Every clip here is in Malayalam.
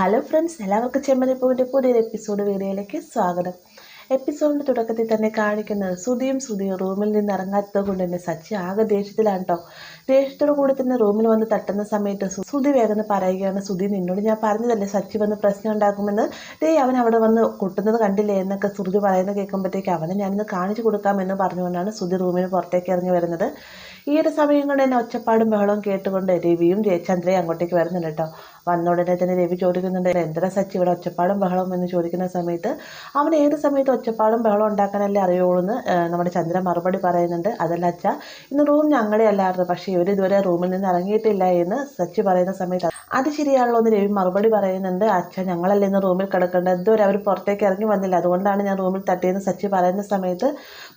ഹലോ ഫ്രണ്ട്സ് എല്ലാവർക്കും ചെമ്മനിപ്പൂവിന്റെ പുതിയൊരു എപ്പിസോഡ് വീഡിയോയിലേക്ക് സ്വാഗതം. എപ്പിസോഡിന്റെ തുടക്കത്തിൽ തന്നെ കാണിക്കുന്നത് ശ്രുതിയും ശ്രുതിയും റൂമിൽ നിന്ന് ഇറങ്ങാത്തത് കൊണ്ട് തന്നെ സച്ചി ആകെ ദേഷ്യത്തിലാണ് കേട്ടോ ദേഷ്യത്തോടു കൂടി തന്നെ റൂമിൽ വന്ന് തട്ടുന്ന സമയത്ത് ശ്രുതി വേഗം പറയുകയാണ് ശ്രുതി നിന്നോട് ഞാൻ പറഞ്ഞതല്ലേ സച്ചി വന്ന് പ്രശ്നം ഉണ്ടാക്കുമെന്ന്? ഡേ അവൻ അവിടെ വന്ന് കൊട്ടുന്നത് കണ്ടില്ലേ? എന്നൊക്കെ ശ്രുതി പറയുന്നത് കേൾക്കുമ്പോഴത്തേക്ക് അവനെ ഞാനിന്ന് കാണിച്ചു കൊടുക്കാമെന്ന് പറഞ്ഞുകൊണ്ടാണ് ശ്രുതി റൂമിന് പുറത്തേക്ക് ഇറങ്ങി വരുന്നത്. ഈ ഒരു സമയം കൊണ്ട് തന്നെ ഒച്ചപ്പാടും ബഹളവും കേട്ടുകൊണ്ട് രവിയും ജയചന്ദ്രയും അങ്ങോട്ടേക്ക് വരുന്നുണ്ട് കേട്ടോ വന്ന ഉടനെ തന്നെ രവി ചോദിക്കുന്നുണ്ട് എന്തര സച്ചി ഇവിടെ ഒച്ചപ്പാടും ബഹളവും എന്ന് ചോദിക്കുന്ന സമയത്ത് അവൻ ഏത് സമയത്ത് ഒച്ചപ്പാടും ബഹളം ഉണ്ടാക്കാനല്ലേ അറിയുള്ളൂ എന്ന് നമ്മുടെ ചന്ദ്ര മറുപടി പറയുന്നുണ്ട്. അതല്ല അച്ഛ ഇന്ന് റൂം ഞങ്ങളുടെ അല്ലായിരുന്നു പക്ഷേ ഇവർ ഇതുവരെ റൂമിൽ നിന്ന് ഇറങ്ങിയിട്ടില്ല എന്ന് സച്ചി പറയുന്ന സമയത്ത് അത് ശരിയാണല്ലോ എന്ന് രവി മറുപടി പറയുന്നുണ്ട് അച്ഛൻ ഞങ്ങളല്ലേ ഇന്ന് റൂമിൽ കിടക്കേണ്ടത്? ഇതുവരെ അവർ പുറത്തേക്ക് ഇറങ്ങി വന്നില്ല. അതുകൊണ്ടാണ് ഞാൻ റൂമിൽ തട്ടിയെന്ന് സച്ചി പറയുന്ന സമയത്ത്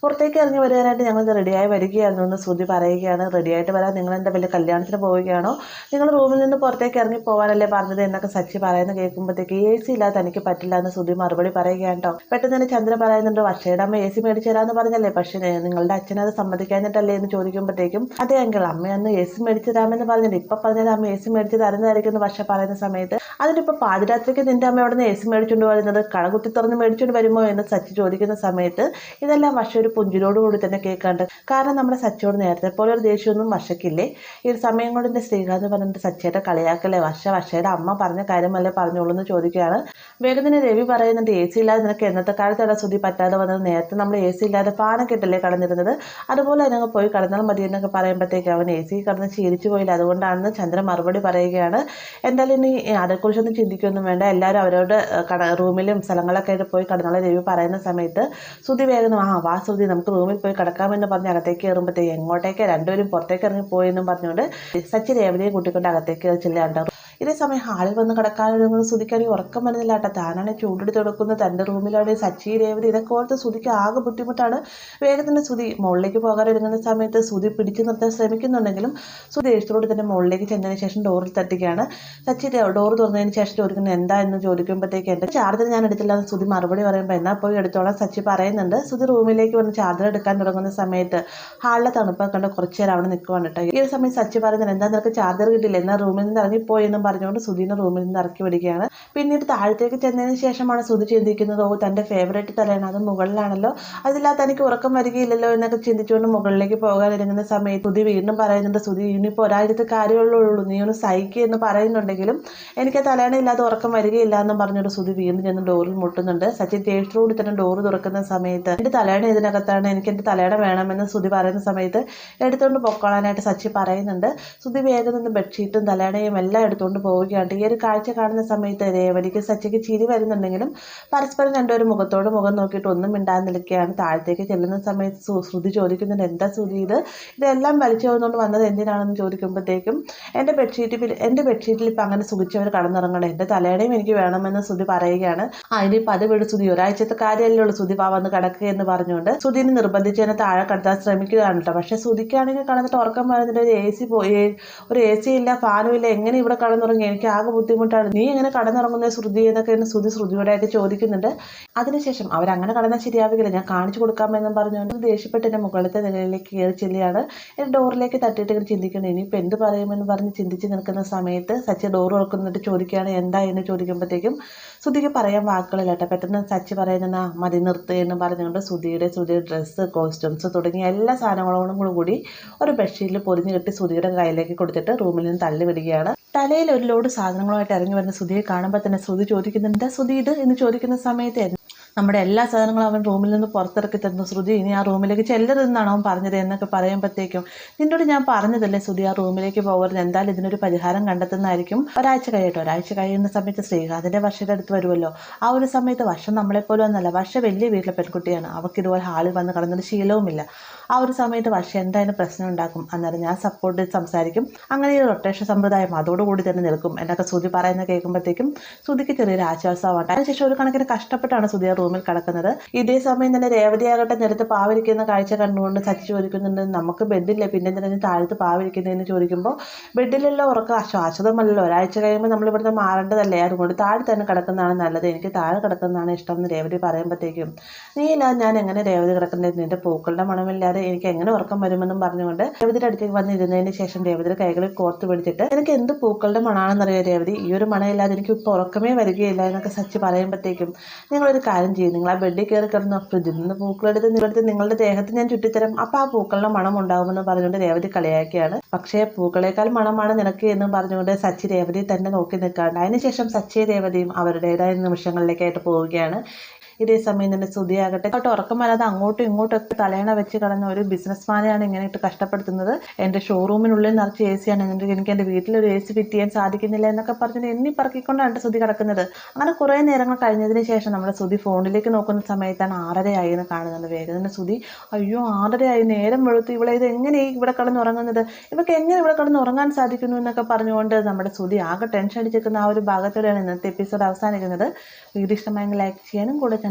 പുറത്തേക്ക് ഇറങ്ങി വരാനായിട്ട് ഞങ്ങൾ റെഡിയായി വരികയായിരുന്നു എന്ന് ശ്രുതി പറയുകയാണ്. റെഡിയായിട്ട് വരാൻ നിങ്ങൾ എന്താ വലിയ കല്യാണത്തിന് പോവുകയാണോ? നിങ്ങൾ റൂമിൽ നിന്ന് പുറത്തേക്ക് ഇറങ്ങി പോകാനല്ലേ പറഞ്ഞത് എന്നൊക്കെ സച്ചി പറയുന്നത് കേൾക്കുമ്പോഴത്തേക്ക് എ സി ഇല്ലാതെ തനിക്ക് പറ്റില്ല എന്ന് ശ്രുതി മറുപടി പറയുകയാണ് കേട്ടോ. പെട്ടെന്ന് തന്നെ ചന്ദ്ര പറയുന്നുണ്ട് അക്ഷയുടെ അമ്മ എ സി മേടിച്ചു തരാമെന്ന് പറഞ്ഞല്ലേ? പക്ഷേ നിങ്ങളുടെ അച്ഛനത് സമ്മതിക്കാഞ്ഞിട്ടല്ലേ? എന്ന് ചോദിക്കുമ്പോഴത്തേക്കും അതെ അങ്കിൾ അമ്മ അന്ന് എ സി മേടിച്ചു തരാമെന്ന് പറഞ്ഞിട്ട് ഇപ്പൊ പറഞ്ഞാൽ അമ്മ എ സി മേടിച്ച് തരുന്നതായിരിക്കും എന്ന് വർഷ പറയുന്ന സമയത്ത് അതിനിപ്പോൾ പാതിരാത്രിക്ക് നിന്റെ അമ്മ അവിടെ നിന്ന് എ സി മേടിച്ചുകൊണ്ട് വരുന്നത്? കടകുത്തി തുറന്ന് മേടിച്ചുകൊണ്ട് വരുമോ? എന്ന് സച്ചി ചോദിക്കുന്ന സമയത്ത് ഇതെല്ലാം വർഷ ഒരു പുഞ്ചിലോടുകൂടി തന്നെ കേൾക്കാണ്ട്. കാരണം നമ്മുടെ സച്ചിയോട് നേരത്തെ പോലെ ഒരു ദേഷ്യമൊന്നും വർഷക്കില്ലേ? ഈ ഒരു സമയം കൊണ്ട് എന്റെ ശ്രീകാന്ത് പറഞ്ഞിട്ട് സച്ചിയുടെ കളിയാക്കല്ലേ? വർഷ വർഷയുടെ അമ്മ പറഞ്ഞ കാര്യമല്ലേ പറഞ്ഞോളൂ എന്ന് ചോദിക്കുകയാണ്. വേഗം തന്നെ രവി പറയുന്നുണ്ട് എ സി ഇല്ലാതെ നിനക്ക് എന്നത്തെ കാലത്താണ് ശ്രുതി പറ്റാതെ വന്നത്? നേരത്തെ നമ്മൾ എ സി ഇല്ലാതെ പാനൊക്കെ കിട്ടല്ലേ കടന്നിരുന്നത്? അതുപോലെ അതിനങ്ങ് പോയി കടന്നാൽ മതി എന്നൊക്കെ പറയുമ്പോഴത്തേക്ക് അവൻ എ സി കടന്ന് ശീലിച്ചു പോയില്ല. അതുകൊണ്ടാണെന്ന് ചന്ദ്രൻ മറുപടി പറയുകയാണ്. എന്തായാലും ഇനി അതേക്കുറിച്ചൊന്നും ചിന്തിക്കൊന്നും വേണ്ട. എല്ലാവരും അവരോട് കട റൂമിലും സ്ഥലങ്ങളൊക്കെ ആയിട്ട് പോയി കടന്നുള്ള രവി പറയുന്ന സമയത്ത് ശ്രുതി വേഗം ആ വാ ശ്രുതി നമുക്ക് റൂമിൽ പോയി കിടക്കാമെന്ന് പറഞ്ഞ് അകത്തേക്ക് കയറുമ്പോഴത്തേക്ക് എങ്ങോട്ടേക്ക്? രണ്ടുപേരും പുറത്തേക്ക് ഇറങ്ങി പോയെന്നും പറഞ്ഞുകൊണ്ട് സച്ചി രേവതിയെ കൂട്ടിക്കൊണ്ട് അകത്തേക്ക് ചെല്ലാണ്ട് ഇതേ സമയം ഹാളിൽ വന്ന് കിടക്കാനൊരുങ്ങുന്ന സുധിക്കാണെങ്കിൽ ഉറക്കം വരുന്നില്ല കേട്ടോ. താനാണ് ചൂടെടുത്ത് കൊടുക്കുന്നത്. തന്റെ റൂമിലാണ് സച്ചി രേവതി ഇതൊക്കെ ഓർത്ത് സുധിക്ക് ആകെ ബുദ്ധിമുട്ടാണ്. വേഗം തന്നെ സുധി മുകളിലേക്ക് പോകാൻ ഒരുങ്ങുന്ന സമയത്ത് സുധി പിടിച്ചു നിർത്താൻ ശ്രമിക്കുന്നുണ്ടെങ്കിലും സുധി ദേഷ്യത്തോട് തന്നെ മുകളിലേക്ക് ചെന്നതിന് ശേഷം ഡോറിൽ തട്ടുകയാണ്. സച്ചി ഡോർ തുറന്നതിന് ശേഷം ചോദിക്കുന്നത് എന്താ എന്ന് ചോദിക്കുമ്പോഴത്തേക്ക് എന്റെ ചാർജർ ഞാൻ എടുത്തില്ല എന്ന് സുധി മറുപടി പറയുമ്പോൾ എന്നാൽ പോയി എടുത്തോളാം സച്ചി പറയുന്നുണ്ട്. സുധി റൂമിലേക്ക് വന്ന് ചാർജർ എടുക്കാൻ തുടങ്ങുന്ന സമയത്ത് ഹാളിലെ തണുപ്പൊക്കെ കണ്ട് കുറച്ച് നേരം അവിടെ നിൽക്കുവാണ് കേട്ടോ. ഈ ഒരു സമയം സച്ചി പറയുന്നത് എന്താ നിനക്ക് ചാർജർ കിട്ടില്ല എന്നാൽ റൂമിൽ നിന്ന് ഇറങ്ങിപ്പോയി എന്നും പറഞ്ഞുകൊണ്ട് സുധീനെ റൂമിൽ നിന്ന് ഇറക്കി വിടുകയാണ്. പിന്നീട് താഴത്തേക്ക് ചെന്നതിന് ശേഷമാണ് സുധി ചിന്തിക്കുന്നത് ഓ തന്റെ ഫേവറേറ്റ് തലയാണ് അത് മുകളിലാണല്ലോ. അതില്ലാതെ തനിക്ക് ഉറക്കം വരികയില്ലല്ലോ എന്നൊക്കെ ചിന്തിച്ചുകൊണ്ട് മുകളിലേക്ക് പോകാൻ സമയത്ത് സുധി വീണ്ടും പറയുന്നുണ്ട് സുധി ഇനിയിപ്പോൾ ഒരാഴ്ചത്തെ കാര്യമുള്ളൂ നീ ഒന്ന് സഹിക്കുക എന്ന് പറയുന്നുണ്ടെങ്കിലും എനിക്ക് ആ തലയണ ഇല്ലാതെ ഉറക്കം വരികയില്ല എന്നും പറഞ്ഞുകൊണ്ട് സുധി വീണ്ടും ചെന്ന് ഡോറിൽ മുട്ടുന്നുണ്ട്. സച്ചിൻ ദേഷ്യത്തോട് തന്നെ ഡോറ് തുറക്കുന്ന സമയത്ത് എന്റെ തലയണ ഇതിനകത്താണ് എനിക്ക് എന്റെ തലയണ വേണമെന്ന് സുധി പറയുന്ന സമയത്ത് എടുത്തുകൊണ്ട് പൊക്കോളാനായിട്ട് സച്ചി പറയുന്നുണ്ട്. സുധി വേഗം നിന്ന് ബെഡ്ഷീറ്റും തലയണയും എല്ലാം എടുത്തുകൊണ്ട് പോവുകയാണ്. ഈ ഒരു കാഴ്ച കാണുന്ന സമയത്ത് രേവതിക്ക് സച്ചിക്ക് ചിരി വരുന്നുണ്ടെങ്കിലും പരസ്പരം രണ്ടുപേരും മുഖത്തോട് മുഖം നോക്കിയിട്ട് ഒന്നും മിണ്ടാതെ നിൽക്കുകയാണ്. താഴത്തേക്ക് ചെല്ലുന്ന സമയത്ത് ശ്രുതി ചോദിക്കുന്നുണ്ട് എന്താ ശ്രുതി ഇത്? ഇതെല്ലാം വലിച്ചു പോകുന്നുകൊണ്ട് വന്നത് എന്തിനാണെന്ന് ചോദിക്കുമ്പോഴത്തേക്കും എന്റെ ബെഡ്ഷീറ്റിൽ എന്റെ ബെഡ്ഷീറ്റിൽ ഇപ്പം അങ്ങനെ സുഖിച്ചവർ കടന്നിറങ്ങണം. എന്റെ തലയുടെയും എനിക്ക് വേണമെന്ന് ശ്രുതി പറയുകയാണ്. ആ ഇനിയിപ്പോൾ അത് വീട് ശ്രുതി. ഒരാഴ്ചത്തെ കാര്യമല്ലേ ഉള്ളൂ ശ്രുതി വന്ന് കിടക്കുക എന്ന് പറഞ്ഞുകൊണ്ട് ശ്രുതിനെ നിർബന്ധിച്ച് തന്നെ താഴെ കടത്താൻ ശ്രമിക്കുകയാണ് കേട്ടോ. പക്ഷേ ശ്രുതിക്കാണെങ്കിൽ കടന്നിട്ട് ഉറക്കം പറഞ്ഞിട്ട് ഒരു എ സി പോയി ഒരു എ സി ഇല്ല ഫാനും ഇല്ല എങ്ങനെ ഇവിടെ കടന്നുറങ്ങി എനിക്ക് ആകെ ബുദ്ധിമുട്ടാണ്. നീ എങ്ങനെ കടന്നിറങ്ങുന്ന ശ്രുതി എന്നൊക്കെ എന്നെ ശ്രുതി ശ്രുതിയോടായിട്ട് ചോദിക്കുന്നുണ്ട്. അതിനുശേഷം അവരങ്ങനെ കടന്നാൽ ശരിയാവുകയില്ല ഞാൻ കാണിച്ചു കൊടുക്കാമെന്നും പറഞ്ഞുകൊണ്ട് ദേഷ്യപ്പെട്ട് എന്റെ മുകളിലത്തെ നിലയിലേക്ക് കയറി ചെല്ലിയാണ് എന്റെ ഡോറിലേക്ക് തട്ടിയിട്ട് ഇങ്ങനെ ചിന്തിക്കുന്നത് ഇനിയിപ്പോൾ എന്ത് പറയുമെന്ന് പറഞ്ഞ് ചിന്തിച്ച് നിൽക്കുന്ന സമയത്ത് സച്ചി ഡോർ തുറക്കുന്നിട്ട് ചോദിക്കുകയാണ് എന്താ എന്ന് ചോദിക്കുമ്പോഴത്തേക്കും സുതിക്ക് പറയാൻ വാക്കുകളില്ല കേട്ടോ. പെട്ടെന്ന് സച്ചി പറയുന്ന "ആ, മതി നിർത്ത് എന്ന് പറഞ്ഞുകൊണ്ട് ശ്രുതിയുടെ ശ്രുതിയുടെ ഡ്രസ്സ് കോസ്റ്റ്യൂംസ് തുടങ്ങിയ എല്ലാ സാധനങ്ങളോടും കൂടി ഒരു ബെഡ്ഷീറ്റിൽ പൊതിഞ്ഞ് കെട്ടി ശ്രുതിയുടെ കയ്യിലേക്ക് കൊടുത്തിട്ട് റൂമിൽ നിന്ന് തള്ളി വിടുകയാണ് തലയിൽ ഒരു ലോഡ് സാധനങ്ങളുമായിട്ട് ഇറങ്ങി വരുന്ന സുധിയെ കാണുമ്പോൾ തന്നെ സുധി ചോദിക്കുന്നുണ്ട് ശ്രുതി ഇത്? എന്ന് ചോദിക്കുന്ന സമയത്ത് നമ്മുടെ എല്ലാ സാധനങ്ങളും അവൻ റൂമിൽ നിന്ന് പുറത്തിറക്കി തരുന്നു. ശ്രുതി ഇനി ആ റൂമിലേക്ക് ചെല്ലരുതെന്നാണ് അവൻ പറഞ്ഞത് എന്നൊക്കെ പറയുമ്പോഴത്തേക്കും നിന്നോട് ഞാൻ പറഞ്ഞതല്ലേ ശ്രുതി ആ റൂമിലേക്ക് പോകരുത്. എന്തായാലും ഇതിനൊരു പരിഹാരം കണ്ടെത്തുന്നതായിരിക്കും. ഒരാഴ്ച കഴിയട്ടെ. ഒരാഴ്ച കഴിയുന്ന സമയത്ത് ശ്രീകാന്തിന്റെ വർഷയുടെ അടുത്ത് വരുമല്ലോ. ആ ഒരു സമയത്ത് വർഷം നമ്മളെപ്പോലും ഒന്നല്ല. വർഷം വലിയ വീട്ടിലെ പെൺകുട്ടിയാണ്. അവൾക്ക് ഇതുപോലെ ഹാളിൽ വന്ന് കടന്നൊരു ശീലവുമില്ല. ആ ഒരു സമയത്ത് വർഷ എന്തായാലും പ്രശ്നം ഉണ്ടാക്കും അന്നേരം ഞാൻ സപ്പോർട്ട് സംസാരിക്കും. അങ്ങനെ ഒരു റൊട്ടേഷൻ സമ്പ്രദായം അതോടുകൂടി തന്നെ നിൽക്കും. എന്നൊക്കെ ശ്രുതി പറയുന്നത് കേൾക്കുമ്പോഴത്തേക്കും ശ്രുതിക്ക് ചെറിയൊരു ആശ്വാസമാവട്ടെ. അതിനുശേഷം ഒരു കണക്കിന് കഷ്ടപ്പെട്ടാണ് ശ്രുതി റൂമിൽ കിടക്കുന്നത്. ഇതേ സമയം തന്നെ രേവതിയാകട്ടെ നിരത്ത് പാവിരിക്കുന്ന കാഴ്ച കണ്ടുകൊണ്ട് സച്ചി ചോദിക്കുന്നുണ്ട് നമുക്ക് ബെഡില്ലേ പിന്നെ തന്നെ താഴത്ത് പാവിരിക്കുന്നതെന്ന് ചോദിക്കുമ്പോൾ ബെഡിലെല്ലാം ഉറക്ക. ശാശ്വതമല്ലല്ലോ ഒരാഴ്ച കഴിയുമ്പോൾ നമ്മൾ ഇവിടുന്ന് മാറേണ്ടതല്ലേ? അതുകൊണ്ട് താഴെ തന്നെ കിടക്കുന്നതാണ് നല്ലത്. എനിക്ക് താഴെ കിടക്കുന്നതാണ് ഇഷ്ടം എന്ന് രേവതി പറയുമ്പോഴത്തേക്കും നീ ഞാൻ എങ്ങനെ രേവതി കിടക്കുന്നത്? നിന്റെ പൂക്കളുടെ മണമില്ലാതെ എനിക്ക് എങ്ങനെ ഉറക്കം വരുമെന്നും പറഞ്ഞുകൊണ്ട് രേവതിയുടെ അടുത്തേക്ക് വന്നിരുന്നതിന് ശേഷം രേവതിയുടെ കൈകളിൽ കോർത്ത് പിടിച്ചിട്ട് എനിക്ക് എന്ത് പൂക്കളുടെ മണാണെന്നറിയോ രേവതി? ഈ ഒരു മണയില്ലാതെ എനിക്ക് ഇപ്പോൾ ഉറക്കമേ വരികയില്ല എന്നൊക്കെ സച്ചി പറയുമ്പോഴത്തേക്കും നിങ്ങളൊരു കാര്യം ചെയ്യും നിങ്ങൾ ആ ബെഡിൽ കയറി കിടന്നു ഫ്രിഡ്ജിൽ നിന്ന് പൂക്കളെടുത്ത് നിങ്ങളെടുത്ത് നിങ്ങളുടെ ദേഹത്ത് ഞാൻ ചുറ്റിത്തരാം അപ്പോൾ ആ പൂക്കളുടെ മണം ഉണ്ടാകുമെന്ന് പറഞ്ഞുകൊണ്ട് രേവതി കളിയാക്കിയാണ് പക്ഷേ പൂക്കളേക്കാൾ മണമാണ് നിനക്ക് എന്നും പറഞ്ഞുകൊണ്ട് സച്ചി രേവതി തന്നെ നോക്കി നിൽക്കാണ്ട് അതിനുശേഷം സച്ചി രേവതിയും അവരുടേതായ നിമിഷങ്ങളിലേക്കായിട്ട് പോവുകയാണ്. ഇതേ സമയം തന്നെ സ്തുതിയാകട്ടെ കേട്ടോ ഉറക്കം വരാതെ അങ്ങോട്ടും ഇങ്ങോട്ടും ഒക്കെ തലയണ വെച്ച് കിടന്ന ഒരു ബിസിനസ്മാനെയാണ് ഇങ്ങനെ ഇട്ട് കഷ്ടപ്പെടുത്തുന്നത്. എന്റെ ഷോറൂമിനുള്ളിൽ നിറച്ച് എ സി എന്നിട്ട് എനിക്ക് എന്റെ വീട്ടിലൊരു എ സി ഫിറ്റ് ചെയ്യാൻ സാധിക്കുന്നില്ല എന്നൊക്കെ പറഞ്ഞിട്ട് എന്നി പറക്കിക്കൊണ്ടാണ് എന്റെ ശ്രുതി കിടക്കുന്നത്. അങ്ങനെ കുറേ നേരങ്ങൾ കഴിഞ്ഞതിന് ശേഷം നമ്മുടെ സ്തുതി ഫോണിലേക്ക് നോക്കുന്ന സമയത്താണ് ആറരയായി എന്ന് കാണുന്നത് വേഗം തന്നെ ശ്രുതി. അയ്യോ ആറരയായി. നേരം വെളുത്ത്. ഇവിടെ ഇത് എങ്ങനെ ഇവിടെ കിടന്ന് ഉറങ്ങുന്നത്? ഇവക്ക് എങ്ങനെ ഇവിടെ കിടന്ന് ഉറങ്ങാൻ സാധിക്കുന്നു എന്നൊക്കെ പറഞ്ഞുകൊണ്ട് നമ്മുടെ സ്തുതി ആകെ ടെൻഷൻ അടിച്ചിരിക്കുന്ന ആ ഒരു ഭാഗത്തോടെയാണ് ഇന്നത്തെ എപ്പിസോഡ് അവസാനിക്കുന്നത്. വീഡിയോ ഇഷ്ടമായെങ്കിൽ ലൈക്ക് ചെയ്യാനും കൂടെ